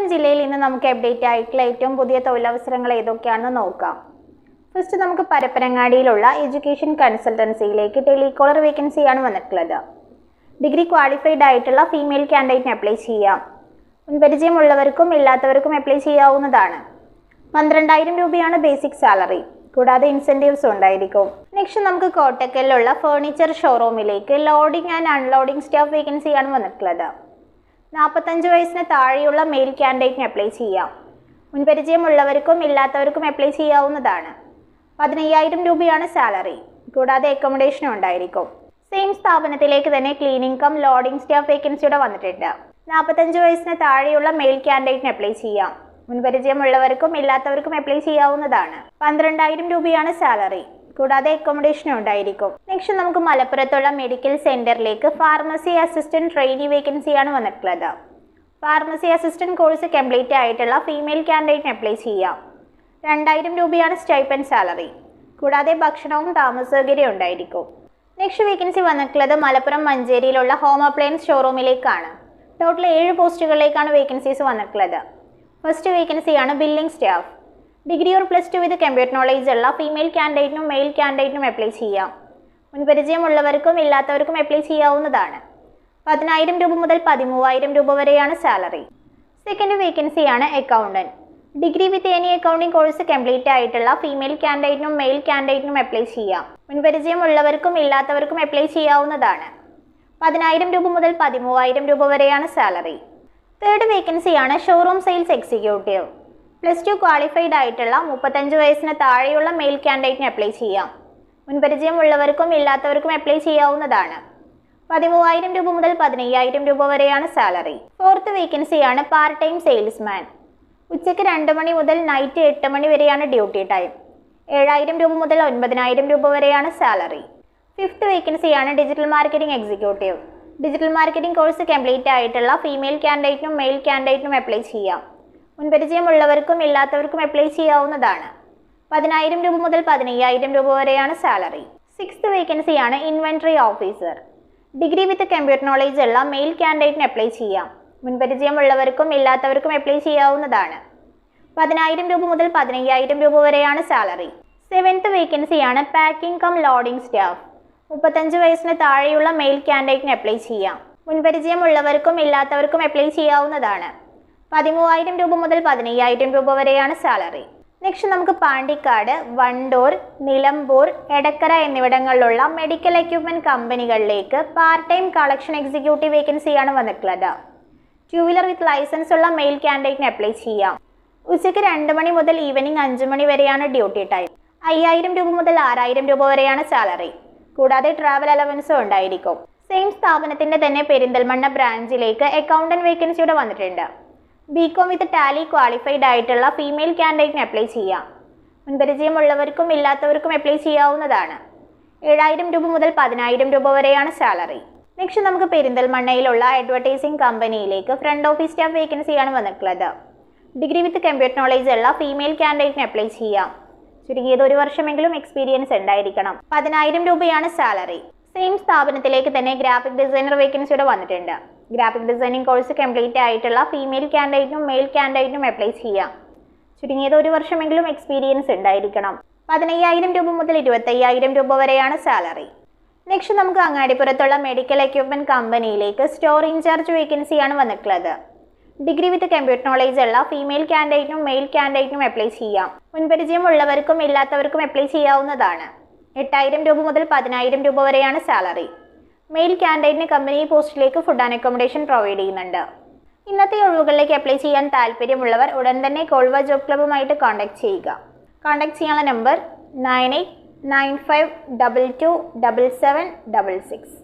കൊല്ലം ജില്ലയിൽ ഇന്ന് നമുക്ക് അപ്ഡേറ്റ് ആയിട്ടുള്ള ഏറ്റവും പുതിയ തൊഴിലവസരങ്ങൾ ഏതൊക്കെയാണെന്ന് നോക്കാം. ഫസ്റ്റ് നമുക്ക് പരപ്പനങ്ങാടിയിലുള്ള എഡ്യൂക്കേഷൻ കൺസൾട്ടൻസിയിലേക്ക് ടെലികോളർ വേക്കൻസിയാണ് വന്നിട്ടുള്ളത്. ഡിഗ്രി ക്വാളിഫൈഡ് ആയിട്ടുള്ള ഫീമെയിൽ കാൻഡിഡേറ്റിന് അപ്ലൈ ചെയ്യാം. മുൻപരിചയമുള്ളവർക്കും ഇല്ലാത്തവർക്കും അപ്ലൈ ചെയ്യാവുന്നതാണ്. പന്ത്രണ്ടായിരം രൂപയാണ് ബേസിക് സാലറി കൂടാതെ ഇൻസെന്റീവ്സ് ഉണ്ടായിരിക്കും. നെക്സ്റ്റ് നമുക്ക് കോട്ടക്കലിലുള്ള ഫേർണിച്ചർ ഷോറൂമിലേക്ക് ലോഡിംഗ് ആൻഡ് അൺലോഡിംഗ് സ്റ്റാഫ് വേക്കൻസിയാണ് വന്നിട്ടുള്ളത്. നാൽപ്പത്തഞ്ച് വയസ്സിന് താഴെയുള്ള മെയിൽ ക്യാൻഡിഡേറ്റിന് അപ്ലൈ ചെയ്യാം. മുൻപരിചയമുള്ളവർക്കും ഇല്ലാത്തവർക്കും അപ്ലൈ ചെയ്യാവുന്നതാണ്. പതിനയ്യായിരം രൂപയാണ് സാലറി കൂടാതെ അക്കോമഡേഷനും ഉണ്ടായിരിക്കും. സെയിം സ്ഥാപനത്തിലേക്ക് തന്നെ ക്ലീനിങ് കം ലോഡിംഗ് സ്റ്റാഫ് വേക്കൻസിയുടെ വന്നിട്ടുണ്ട്. നാൽപ്പത്തഞ്ച് വയസ്സിന് താഴെയുള്ള മെയിൽ ക്യാൻഡിഡേറ്റിന് അപ്ലൈ ചെയ്യാം. മുൻപരിചയമുള്ളവർക്കും ഇല്ലാത്തവർക്കും അപ്ലൈ ചെയ്യാവുന്നതാണ്. പന്ത്രണ്ടായിരം രൂപയാണ് സാലറി കൂടാതെ അക്കോമഡേഷനും ഉണ്ടായിരിക്കും. നെക്സ്റ്റ് നമുക്ക് മലപ്പുറത്തുള്ള മെഡിക്കൽ സെന്ററിലേക്ക് ഫാർമസി അസിസ്റ്റന്റ് ട്രെയിനി വേക്കൻസിയാണ് വന്നിട്ടുള്ളത്. ഫാർമസി അസിസ്റ്റന്റ് കോഴ്സ് കംപ്ലീറ്റ് ആയിട്ടുള്ള ഫീമെയിൽ കാൻഡിഡേറ്റിന് അപ്ലൈ ചെയ്യാം. രണ്ടായിരം രൂപയാണ് സ്റ്റൈപ്പൻ സാലറി കൂടാതെ ഭക്ഷണവും താമസ സൗകര്യം ഉണ്ടായിരിക്കും. നെക്സ്റ്റ് വേക്കൻസി വന്നിട്ടുള്ളത് മലപ്പുറം മഞ്ചേരിയിലുള്ള ഹോം അപ്ലയൻസ് ഷോറൂമിലേക്കാണ് ടോട്ടൽ ഏഴ് പോസ്റ്റുകളിലേക്കാണ് വേക്കൻസീസ് വന്നിട്ടുള്ളത്. ഫസ്റ്റ് വേക്കൻസിയാണ് billing staff degree or plus two with computer knowledge ഉള്ള ഫീമെയിൽ കാൻഡിഡേറ്റിനും മെയിൽ കാൻഡിഡേറ്റിനും അപ്ലൈ ചെയ്യാം. മുൻപരിചയമുള്ളവർക്കും ഇല്ലാത്തവർക്കും അപ്ലൈ ചെയ്യാവുന്നതാണ്. പതിനായിരം രൂപ മുതൽ പതിമൂവായിരം രൂപ വരെയാണ് സാലറി സെക്കൻഡ് വേക്കൻസിയാണ് accountant degree with any accounting course complete ആയിട്ടുള്ള ഫീമെയിൽ കാൻഡിഡേറ്റിനും മെയിൽ കാൻഡിഡേറ്റിനും അപ്ലൈ ചെയ്യാം. മുൻപരിചയമുള്ളവർക്കും ഇല്ലാത്തവർക്കും അപ്ലൈ ചെയ്യാവുന്നതാണ്. പതിനായിരം രൂപ മുതൽ പതിമൂവായിരം രൂപ വരെയാണ് സാലറി തേർഡ് വേക്കൻസിയാണ് showroom sales executive plus two qualified ആയിട്ടുള്ള മുപ്പത്തഞ്ച് വയസ്സിന് താഴെയുള്ള മെയിൽ കാൻഡിഡേറ്റിന് അപ്ലൈ ചെയ്യാം. മുൻപരിചയമുള്ളവർക്കും ഇല്ലാത്തവർക്കും അപ്ലൈ ചെയ്യാവുന്നതാണ്. പതിമൂവായിരം രൂപ മുതൽ പതിനയ്യായിരം രൂപ വരെയാണ് സാലറി ഫോർത്ത് വേക്കൻസിയാണ് പാർട്ട് ടൈം സെയിൽസ്മാൻ ഉച്ചയ്ക്ക് രണ്ട് മണി മുതൽ നൈറ്റ് എട്ട് മണി വരെയാണ് ഡ്യൂട്ടി ടൈം ഏഴായിരം രൂപ മുതൽ ഒൻപതിനായിരം രൂപ വരെയാണ് സാലറി ഫിഫ്ത്ത് വേക്കൻസിയാണ് digital marketing executive digital marketing course complete ആയിട്ടുള്ള ഫീമെയിൽ കാൻഡിഡേറ്റിനും മെയിൽ കാൻഡിഡേറ്റിനും അപ്ലൈ ചെയ്യാം. മുൻപരിചയമുള്ളവർക്കും ഇല്ലാത്തവർക്കും അപ്ലൈ ചെയ്യാവുന്നതാണ്. പതിനായിരം രൂപ മുതൽ പതിനയ്യായിരം രൂപ വരെയാണ് സാലറി സിക്സ്ത് വേക്കൻസിയാണ് inventory officer degree with computer knowledge ഉള്ള മെയിൽ കാൻഡിഡേറ്റിന് അപ്ലൈ ചെയ്യാം. മുൻപരിചയമുള്ളവർക്കും ഇല്ലാത്തവർക്കും അപ്ലൈ ചെയ്യാവുന്നതാണ്. പതിനായിരം രൂപ മുതൽ പതിനയ്യായിരം രൂപ വരെയാണ് സാലറി സെവൻത്ത് വേക്കൻസിയാണ് പാക്കിംഗ് കം ലോഡിംഗ് സ്റ്റാഫ് മുപ്പത്തഞ്ച് വയസ്സിന് താഴെയുള്ള മെയിൽ കാൻഡിഡേറ്റിന് അപ്ലൈ ചെയ്യാം. മുൻപരിചയമുള്ളവർക്കും ഇല്ലാത്തവർക്കും അപ്ലൈ ചെയ്യാവുന്നതാണ്. പതിമൂവായിരം രൂപ മുതൽ പതിനയ്യായിരം രൂപ വരെയാണ് സാലറി. നെക്സ്റ്റ് നമുക്ക് പാണ്ടിക്കാട് വണ്ടൂർ നിലമ്പൂർ എടക്കര എന്നിവിടങ്ങളിലുള്ള മെഡിക്കൽ എക്യുപ്മെന്റ് കമ്പനികളിലേക്ക് പാർട്ട് ടൈം കളക്ഷൻ എക്സിക്യൂട്ടീവ് വേക്കൻസിയാണ് വന്നിട്ടുള്ളത്. ടു വീലർ വിത്ത് ലൈസൻസ് ഉള്ള മെയിൽ ക്യാൻഡിഡേറ്റിന് അപ്ലൈ ചെയ്യാം. ഉച്ചയ്ക്ക് രണ്ട് മണി മുതൽ ഈവനിങ് അഞ്ച് മണി വരെയാണ് ഡ്യൂട്ടി ടൈം അയ്യായിരം രൂപ മുതൽ ആറായിരം രൂപ വരെയാണ് സാലറി. കൂടാതെ ട്രാവൽ അലവൻസും ഉണ്ടായിരിക്കും. സെയിം സ്ഥാപനത്തിന്റെ തന്നെ പെരിന്തൽമണ്ണ ബ്രാഞ്ചിലേക്ക് അക്കൗണ്ടന്റ് വേക്കൻസിയുടെ വന്നിട്ടുണ്ട്. B Com with Tally qualified ആയിട്ടുള്ള ഫീമെയിൽ കാൻഡിഡേറ്റിന് അപ്ലൈ ചെയ്യാം. മുൻപരിചയമുള്ളവർക്കും ഇല്ലാത്തവർക്കും അപ്ലൈ ചെയ്യാവുന്നതാണ്. ഏഴായിരം രൂപ മുതൽ പതിനായിരം രൂപ വരെയാണ് സാലറി നെക്സ്റ്റ് നമുക്ക് പെരിന്തൽമണ്ണയിലുള്ള അഡ്വർടൈസിംഗ് കമ്പനിയിലേക്ക് ഫ്രണ്ട് ഓഫീസ് സ്റ്റാഫ് വേക്കൻസിയാണ് വന്നിട്ടുള്ളത്. ഡിഗ്രി വിത്ത് കമ്പ്യൂട്ടർ നോളേജ് ഉള്ള ഫീമെയിൽ കാൻഡിഡേറ്റിന് അപ്ലൈ ചെയ്യാം. ചുരുങ്ങിയത് ഒരു വർഷമെങ്കിലും എക്സ്പീരിയൻസ് ഉണ്ടായിരിക്കണം. പതിനായിരം രൂപയാണ് സാലറി സെയിം സ്ഥാപനത്തിലേക്ക് തന്നെ ഗ്രാഫിക് ഡിസൈനർ വേക്കൻസിയുടെ വന്നിട്ടുണ്ട്. ഗ്രാഫിക് ഡിസൈനിങ് കോഴ്സ് കംപ്ലീറ്റ് ആയിട്ടുള്ള ഫീമെയിൽ കാൻഡിഡേറ്റിനും മെയിൽ കാൻഡിഡേറ്റിനും അപ്ലൈ ചെയ്യാം. ചുരുങ്ങിയത് ഒരു വർഷമെങ്കിലും എക്സ്പീരിയൻസ് ഉണ്ടായിരിക്കണം. പതിനയ്യായിരം രൂപ മുതൽ ഇരുപത്തയ്യായിരം രൂപ വരെയാണ് സാലറി നെക്സ്റ്റ് നമുക്ക് അങ്ങാടിപ്പുറത്തുള്ള മെഡിക്കൽ എക്യുപ്മെന്റ് കമ്പനിയിലേക്ക് സ്റ്റോർ ഇൻചാർജ് വേക്കൻസിയാണ് വന്നിട്ടുള്ളത്. ഡിഗ്രി വിത്ത് കമ്പ്യൂട്ടർ നോളേജ് ഉള്ള ഫീമെയിൽ കാൻഡിഡേറ്റിനും മെയിൽ കാൻഡിഡേറ്റിനും അപ്ലൈ ചെയ്യാം. മുൻപരിചയം ഉള്ളവർക്കും ഇല്ലാത്തവർക്കും അപ്ലൈ ചെയ്യാവുന്നതാണ്. എട്ടായിരം രൂപ മുതൽ പതിനായിരം രൂപ വരെയാണ് സാലറി മെയിൽ കാൻഡിഡേറ്റിന് കമ്പനി പോസ്റ്റിലേക്ക് ഫുഡ് ആൻഡ് അക്കോമഡേഷൻ പ്രൊവൈഡ് ചെയ്യുന്നുണ്ട്. ഇന്നത്തെ ഒഴിവുകളിലേക്ക് അപ്ലൈ ചെയ്യാൻ താല്പര്യമുള്ളവർ ഉടൻ തന്നെ കോൾവ ജോബ് ക്ലബ്ബുമായിട്ട് കോൺടാക്ട് ചെയ്യുക. കോൺടാക്ട് ചെയ്യാനുള്ള number nine eight nine five double two double seven double six